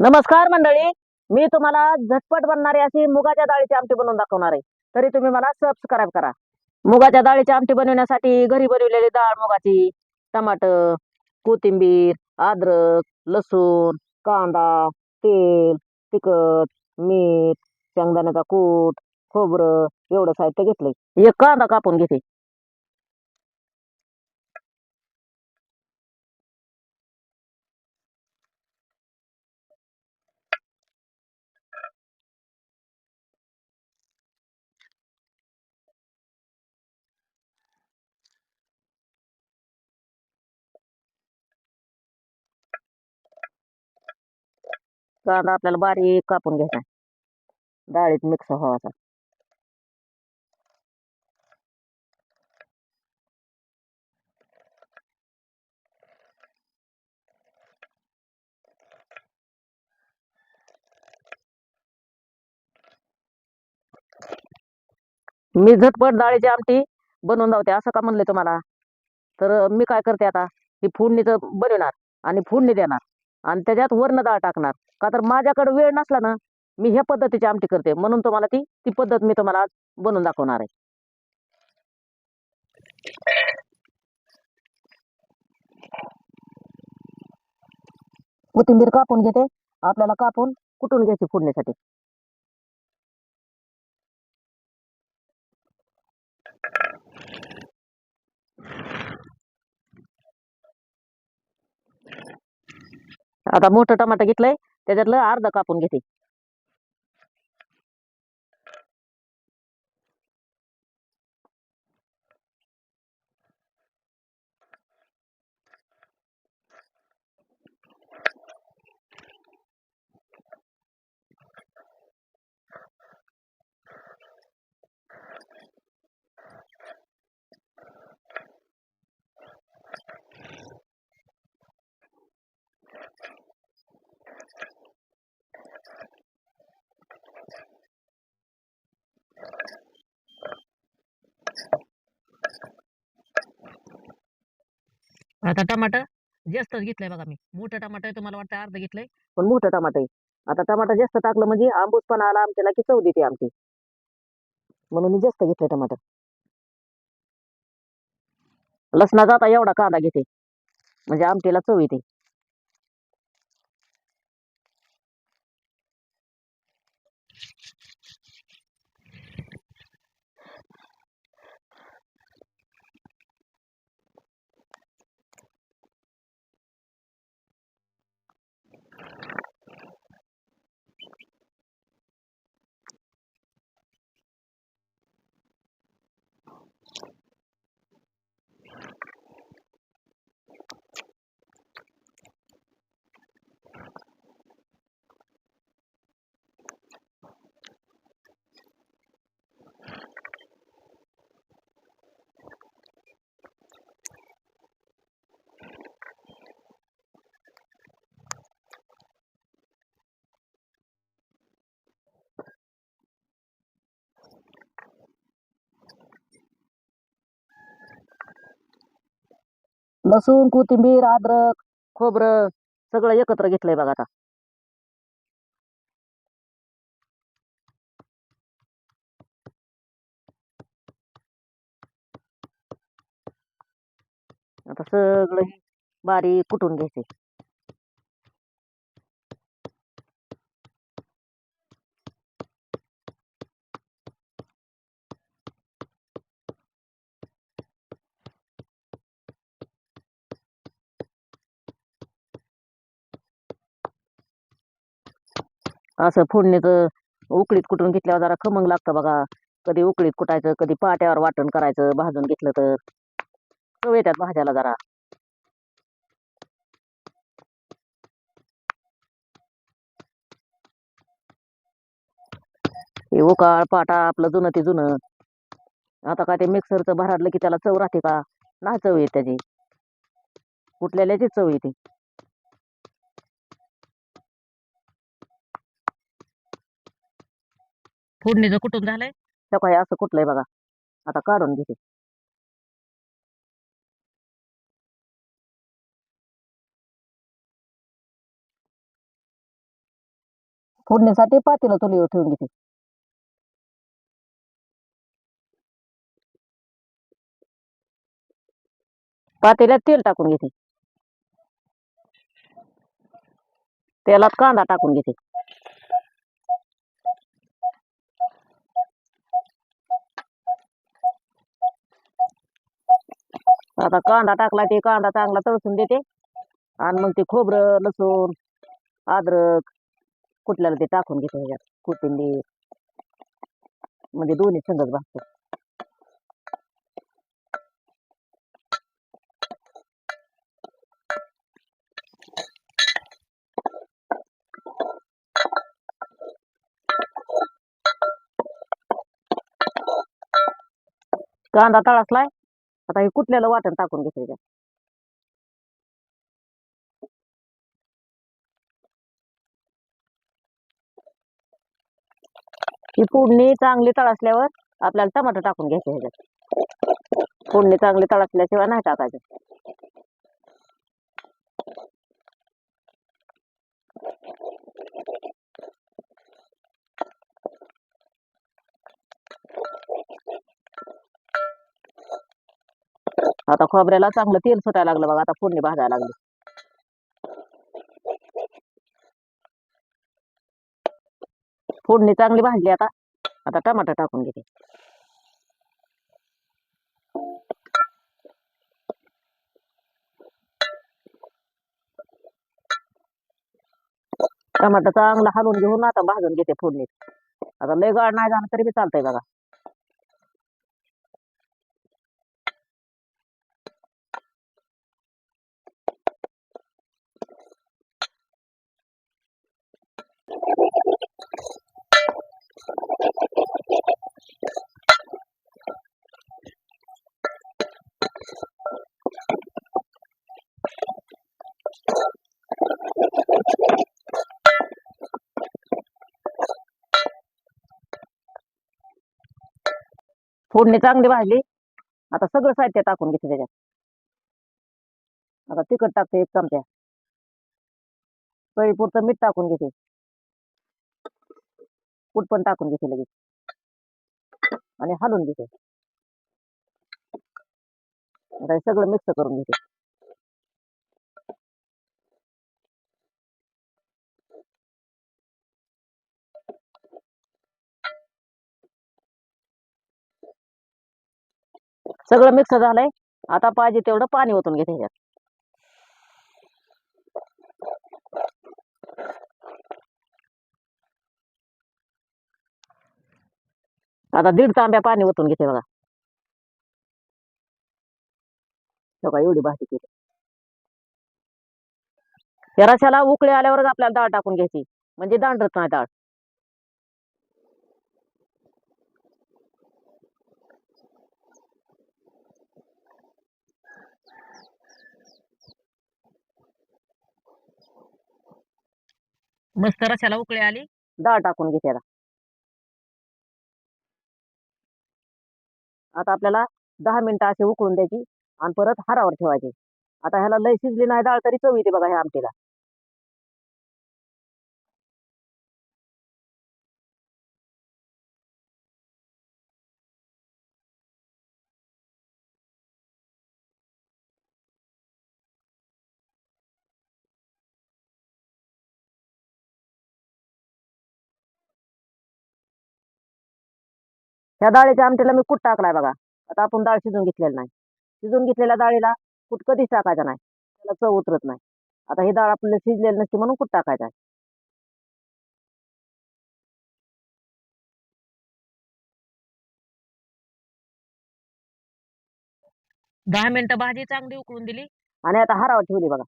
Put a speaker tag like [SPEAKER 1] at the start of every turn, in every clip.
[SPEAKER 1] नमस्कार मंडळी. मी तुम्हाला झटपट बनणारी अशी मुगाच्या डाळीची आमटी बनवून दाखवणार आहे. तरी तुम्ही मला सबस्क्राईब करा. मुगाच्या डाळीची आमटी बनवण्यासाठी घरी बनवलेली डाळ मुगाची टमाटर कोथिंबीर अद्रक लसूण कांदा तेल तिखट मीठ शेंगदाण्याचा कूट खोबरं एवढं साहित्य घेतलंय. एक कांदा कापून घेते. कांदा आपल्याला बारीक कापून घ्यायचा. डाळीत मिक्स व्हावाचा मी झटपट डाळीची आमटी बनवून जाते असं का म्हणले तुम्हाला? तर मी काय करते आता? ही फोडणीचं बनवणार आणि फोडणी देणार. आणि त्याच्यात वर्ण डाळ टाकणार. का तर माझ्याकडे वेळ नसला ना मी ह्या पद्धतीची आमटी करते. म्हणून तुम्हाला ती ती पद्धत मी तुम्हाला आज बनवून दाखवणार आहे. कोथिंबीर कापून घेते. आपल्याला कापून कुटून घ्यायची फोडण्यासाठी आता मोठं टमाटर घेतलंय त्याच्यातलं अर्धा कापून घेते. आता टमाटर जास्तच घेतलंय बघा मी. मोठं टमाटर तुम्हाला वाटतं अर्ध घेतलंय? पण मोठं टमाटर आहे. आता टमाटर जास्त टाकलं म्हणजे आंबूसपणा आला आमच्याला की चव देते आमची म्हणून मी जास्त घेतलंय टमाटर. लसणाचा आता एवढा कांदा घेते. म्हणजे आमटीला चव येते. लसूण कोथिंबीर अद्रक खोबरं सगळं एकत्र घेतलंय बघा आता. आता सगळं बारीक कुटून घ्यायचे असं फोडणीचं उकळीत कुटून घेतल्यावर जरा खमंग लागतं बघा. कधी उकळीत कुटायचं कधी पाट्यावर वाटण करायचं भाजून घेतलं तर. चव येतात भाज्याला जरा. हे उकाळ पाटा आपलं जुनं ते जुनं. आता काय ते मिक्सरचं भराडलं की त्याला चव राहते का? नाही चव येत त्याची. कुठल्याची चव येते. फोडणीचं कुठून झालंय? सकाळी असं कुठलंय बघा. आता काढून घेते. फोडणीसाठी पातेलं चुलीवर ठेवून घेते. पातेल्यात तेल टाकून घेते. तेलात कांदा टाकून घेते. आता कांदा टाकला ते कांदा चांगला तळसून देते. आणि मग ते खोबरं लसूण अद्रक कुठल्याला ते टाकून घेते ह्याच्यात कोथिंबीर. म्हणजे दोन्ही संगच भाजतो. कांदा तळसलाय? आता हे कुठल्याला वाटण टाकून घेते ही फोडणी चांगली तळासल्यावर आपल्याला टमाटर टाकून घ्यायचे ह्याच्यात. फोडणी चांगली तळासल्याशिवाय नाही टाकायचं. आता खोबऱ्याला चांगलं तेल सुटायला लागलं बघा आता फोडणी भाजायला लागली. फोडणी चांगली भाजली आता. आता टमाटर टाकून घेते. टमाटर चांगला हलवून घेऊन आता भाजून घेते फोडणीत. आता लय गाळ नाही झालं तरी बी चालतंय बघा. फोडणी चांगली भाजली. आता सगळं साहित्य टाकून घेते त्याच्यात. आता तिखट टाकते एक चमचा. चवीपुरतं मीठ टाकून घेते. कूट पण टाकून घेते लगेच. आणि हलवून घेते. सगळं मिक्स करून घेते. सगळं मिक्स झालंय. आता पाहिजे तेवढं पाणी ओतून घेते ह्याच्यात. आता दीड तांब्या पाणी ओतून घेते बघा. बघा एवढी भाजी केली. या रशाला उकळे आल्यावरच आपल्याला डाळ टाकून घ्यायची. म्हणजे दांडत नाही डाळ. मस्त रशाला उकळी आली. डाळ टाकून घेते आता. आता आपल्याला दहा मिनिटं असे उकळून द्यायची आणि परत हारावर ठेवायची. आता ह्याला लय शिजली नाही डाळ तरी चव येते बघा ह्या आमटीला. ह्या डाळीच्या आमटीला मी कूट टाकलाय बघा. आता आपण डाळ शिजून घेतलेली नाही. शिजून घेतलेल्या डाळीला कूट कधीच टाकायचा नाही. त्याला चव उतरत नाही. आता ही डाळ आपल्याला शिजलेली नसते म्हणून कूट टाकायचा आहे. दहा मिनिटं भाजी चांगली उकळून दिली. आणि आता हरावर ठेवली बघा.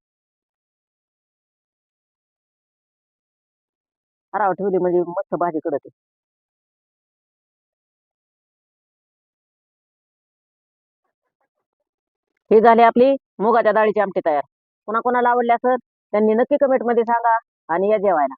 [SPEAKER 1] हरावर ठेवली म्हणजे मस्त भाजी कडते ही झाली आपली मुगाच्या डाळीची आमटी तयार. कोणाकोणाला आवडली असेल त्यांनी नक्की कमेंटमध्ये सांगा आणि या जेवायला.